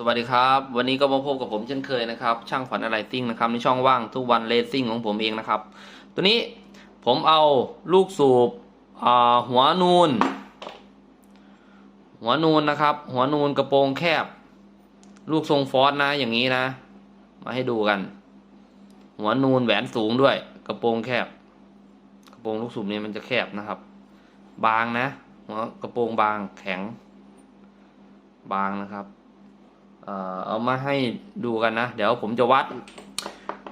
สวัสดีครับ วันนี้ก็มาพบกับผมเช่นเคยนะครับ ช่างขวัญอะไรซิ่งนะครับในช่องว่างทุกวันเลสซิ่งของผมเองนะครับ ตัวนี้ผมเอาลูกสูบหัวนูน หัวนูนนะครับ หัวนูนกระโปรงแคบ ลูกทรงฟอสนะอย่างนี้นะ มาให้ดูกัน หัวนูนแหวนสูงด้วย กระโปรงแคบ กระโปรงลูกสูบนี้มันจะแคบนะครับ บางนะหัวกระโปรงบางแข็ง บางนะครับ เอามาให้ดูกันนะ เดี๋ยวผมจะวัด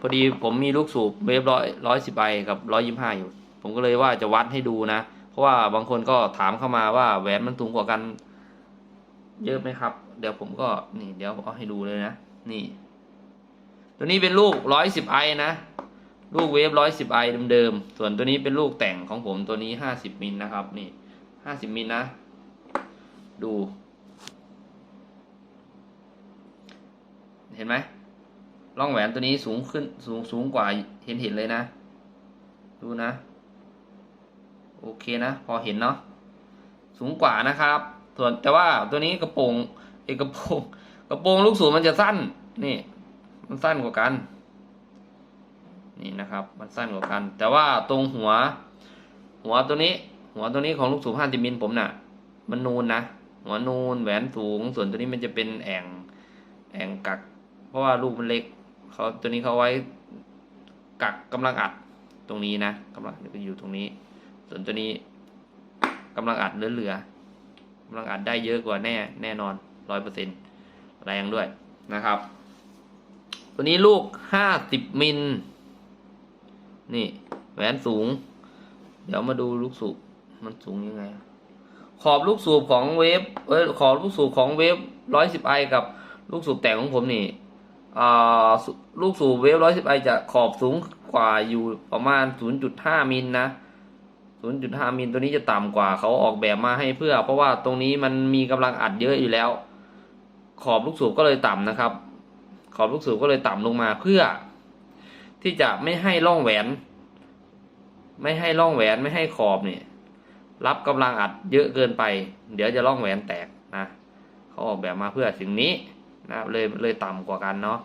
พอดีผมมีลูกสูบเวฟร้อยร้อยสิบไอกับร้อยยี่ห้าอยู่ ผมก็เลยว่าจะวัดให้ดูนะ เพราะว่าบางคนก็ถามเข้ามาว่าแหวนมันสูงกว่ากัน เยอะไหมครับ เดี๋ยวผมก็นี่ เดี๋ยวเอาให้ดูเลยนะ นี่ ตัวนี้เป็นลูกร้อยสิบไอนะ ลูกเวฟร้อยสิบไอเดิมๆ ส่วนตัวนี้เป็นลูกแต่งของผมตัวนี้ห้าสิบมิลนะครับ นี่ห้าสิบมิลนะ ดู เห็นไหมร่องแหวนตัวนี้สูงขึ้นสูงสูงกว่าเห็นเห็นเลยนะ ดูนะ โอเคนะ พอเห็นเนาะสูงกว่านะครับ ส่วนแต่ว่าตัวนี้กระโปรงเอกระโปรงกระโปรงลูกสูบมันจะสั้น นี่ มันสั้นกว่ากัน นี่นะครับ มันสั้นกว่ากัน แต่ว่าตรงหัว หัวตัวนี้ หัวตัวนี้ของลูกสูบห้าสิบมิลผมน่ะ มันนูนนะหัวนูนแหวนสูง ส่วนตัวนี้มันจะเป็นแอ่งแอ่งกัก ราะว่าลูกมันเล็กเขาตัวนี้เขาไว้กักกำลังอัดตรงนี้นะกำลังจะอยู่ตรงนี้ ส่วนตัวนี้กำลังอัดเหลือๆกำลังอัดได้เยอะกว่าแน่แน่นอนร้อยเปอร์เซ็นต์แรงด้วยนะครับ ตัวนี้ลูกห้าสิบมิลนี่แหวนสูง เดี๋ยวมาดูลูกสูบมันสูงยังไง ขอบลูกสูบของเวฟเอ้ยขอบลูกสูบของเวฟร้อยสิบไอกับลูกสูบแต่งของผมนี่ ลูกสูบเวฟร้อยสิบไอจะขอบสูงกว่าอยู่ประมาณศูนย์จุดห้ามิลนะศูนย์จุดห้ามิลตัวนี้จะต่ำกว่าเขาออกแบบมาให้เพื่อ เพราะว่าตรงนี้มันมีกำลังอัดเยอะอยู่แล้ว ขอบลูกสูบก็เลยต่ำนะครับ ขอบลูกสูบก็เลยต่ำลงมาเพื่อ ที่จะไม่ให้ร่องแหวน ไม่ให้ร่องแหวนไม่ให้ขอบเนี่ยรับกำลังอัดเยอะเกินไป เดี๋ยวจะร่องแหวนแตกนะเขาออกแบบมาเพื่อสิ่งนี้ นะเลยเลยต่ำกว่ากันเนาะ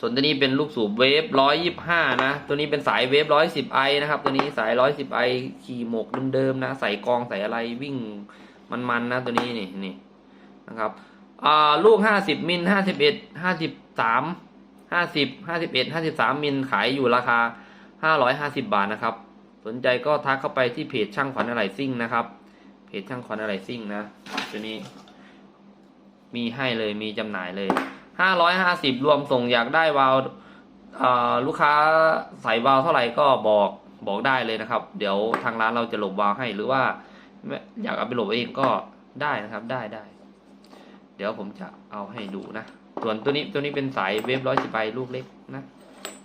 ส่วนตัวนี้เป็นลูกสูบเวฟร้อยยี่ห้านะ ตัวนี้เป็นสายเวฟร้อยสิบไอนะครับ ตัวนี้สายร้อยสิบไอขี่หมกเดิมๆนะ ใส่กองใส่อะไรวิ่งมันๆนะตัวนี้นี่นี่นะครับอ่าลูกห้าสิบมิลห้าสิบเอ็ดห้าสิบสามห้าสิบห้าสิบเอ็ดห้าสิบสามมิลขายอยู่ราคาห้าร้อยห้าสิบาทนะครับ สนใจก็ทักเข้าไปที่เพจช่างขวัญอะไรซิ่งนะครับ เพจช่างขวัญอะไรซิ่งนะ ตัวนี้ มีให้เลยมีจำหน่ายเลยห้าร้อยห้าสิบรวมส่งอยากได้วาล์วลูกค้าใส่วาล์วเท่าไหร่ก็บอกบอกได้เลยนะครับ เดี๋ยวทางร้านเราจะหลบวาล์วให้หรือว่า อยากเอาไปหลบเองก็ได้นะครับได้ได้ เดี๋ยวผมจะเอาให้ดูนะ ส่วนตัวนี้ตัวนี้เป็นสายเวฟร้อยสิบใบลูกเล็กนะ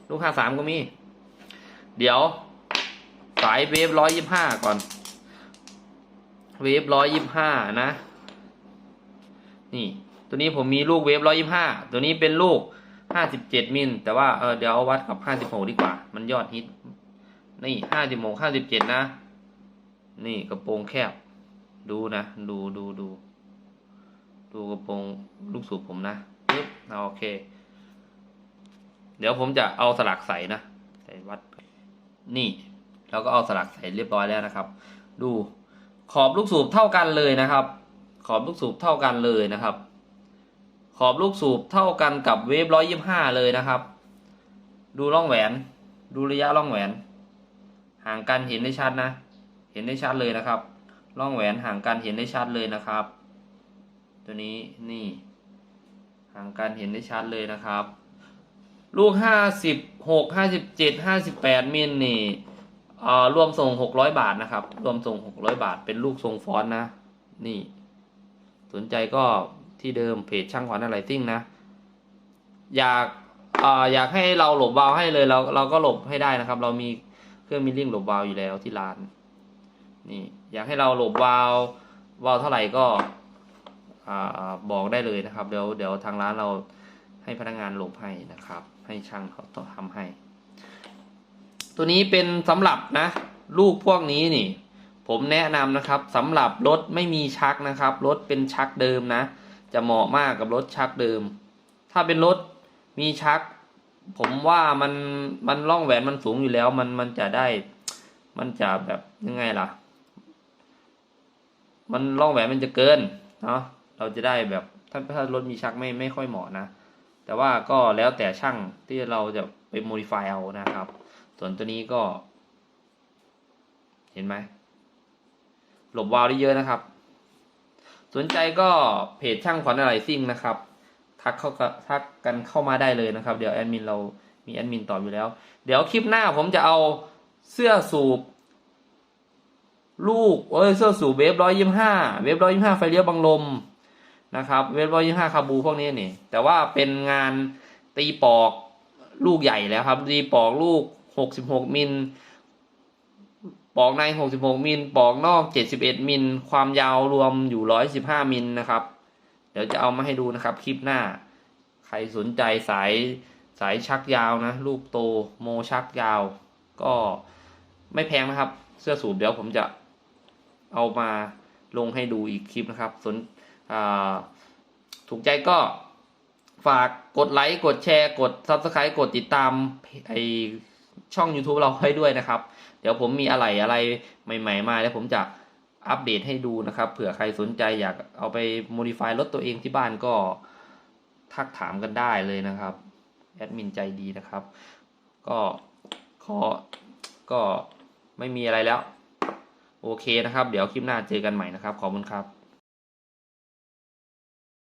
ลูกห้าสามก็มี เดี๋ยวสายเวฟร้อยยี่ห้าก่อน เวฟร้อยยี่ห้านะ นี่ตัวนี้ผมมีลูกเวฟร้อยยี่ห้าตัวนี้เป็นลูกห้าสิบเจ็ดมิลแต่ว่าเออเดี๋ยวเอาวัดกับห้าสิบหกดีกว่า มันยอดฮิตนี่ห้าสิบหกห้าสิบเจ็ดนะ นี่กระโปรงแคบ ดูนะ ดูดูดูดูกระโปรงลูกสูบผมนะปึ๊บโอเค เดี๋ยวผมจะเอาสลักใส่นะใส่วัด นี่เราก็เอาสลักใส่เรียบร้อยแล้วนะครับ ดูขอบลูกสูบเท่ากันเลยนะครับ ขอบลูกสูบเท่ากันเลยนะครับ ขอบลูกสูบเท่ากันกับเวฟร้อยยี่ห้าเลยนะครับ ดูร่องแหวน ดูระยะร่องแหวน ห่างกันเห็นได้ชัดนะ เห็นได้ชัดเลยนะครับ ร่องแหวนห่างกันเห็นได้ชัดเลยนะครับ ตัวนี้นี่ ห่างกันเห็นได้ชัดเลยนะครับ ลูกห้าสิบหกห้าสิบเจ็ดห้าสิบแปดมิลนี่เอ่อรวมส่งหกร้อยบาทนะครับ รวมส่งหกร้อยบาท เป็นลูกทรงฟอนต์นะ นี่ สนใจก็ที่เดิมเพจช่างขวัญอะไรซิ่งนะ อยากอยากให้เราหลบวาลให้เลยเราเราก็หลบให้ได้นะครับ เรามีเครื่องมิลลิ่งหลบวาลอยู่แล้วที่ร้าน นี่ อยากให้เราหลบวาลวาลเท่าไหร่ก็อบอกได้เลยนะครับ เดี๋ยวเดี๋ยวทางร้านเราให้พนักงานหลบให้นะครับ ให้ช่างเขาต้องทำให้ ตัวนี้เป็นสำหรับนะ ลูกพวกนี้นี่ ผมแนะนำนะครับสำหรับรถไม่มีชักนะครับ รถเป็นชักเดิมนะ จะเหมาะมากกับรถชักเดิม ถ้าเป็นรถมีชัก ผมว่ามันมันร่องแหวนมันสูงอยู่แล้ว มันมันจะได้ มันจะแบบยังไงล่ะ มันร่องแหวนมันจะเกินเนาะเราจะได้แบบถ้าถ้ารถมีชักไม่ไม่ค่อยเหมาะนะ แต่ว่าก็แล้วแต่ช่างที่เราจะไปโมดิฟายเอานะครับ ส่วนตัวนี้ก็ เห็นไหม หลบวาล์วได้เยอะนะครับ สนใจก็เพจช่างขวัญอะไรซิ่งนะครับ ทักเข้ากับทักกันเข้ามาได้เลยนะครับ เดี๋ยวแอดมินเรามีแอดมินตอบอยู่แล้ว เดี๋ยวคลิปหน้าผมจะเอาเสื้อสูบ ลูกเอ้ยเสื้อสูบเวฟร้อยยี่ห้าเวฟร้อยยี่ห้าไฟเลี้ยวบังลมนะครับ เวฟร้อยยี่ห้าคาบูพวกนี้นี่ แต่ว่าเป็นงานตีปอกลูกใหญ่แล้วครับตีปอกลูกหกสิบหกมิล ปอกใน 66 มิล ปอกนอก 71 มิล ความยาวรวมอยู่ 115 มิลนะครับ เดี๋ยวจะเอามาให้ดูนะครับคลิปหน้า ใครสนใจสายสายชักยาวนะ ลูกโตโมชักยาว ก็ไม่แพงนะครับ เสื้อสูบเดี๋ยวผมจะเอามาลงให้ดูอีกคลิปนะครับ สนถูกใจก็ฝากกดไลค์ กดแชร์ กด Subscribe กดติดตามไอ ช่อง YouTube เราให้ด้วยนะครับ เดี๋ยวผมมีอะไรอะไรใหม่ ๆ มาแล้วผมจะอัปเดตให้ดูนะครับ เผื่อใครสนใจอยากเอาไปโมดิฟายรถตัวเองที่บ้านก็ทักถามกันได้เลยนะครับ แอดมินใจดีนะครับ ก็ขอก็ไม่มีอะไรแล้ว โอเคนะครับ เดี๋ยวคลิปหน้าเจอกันใหม่นะครับ ขอบคุณครับ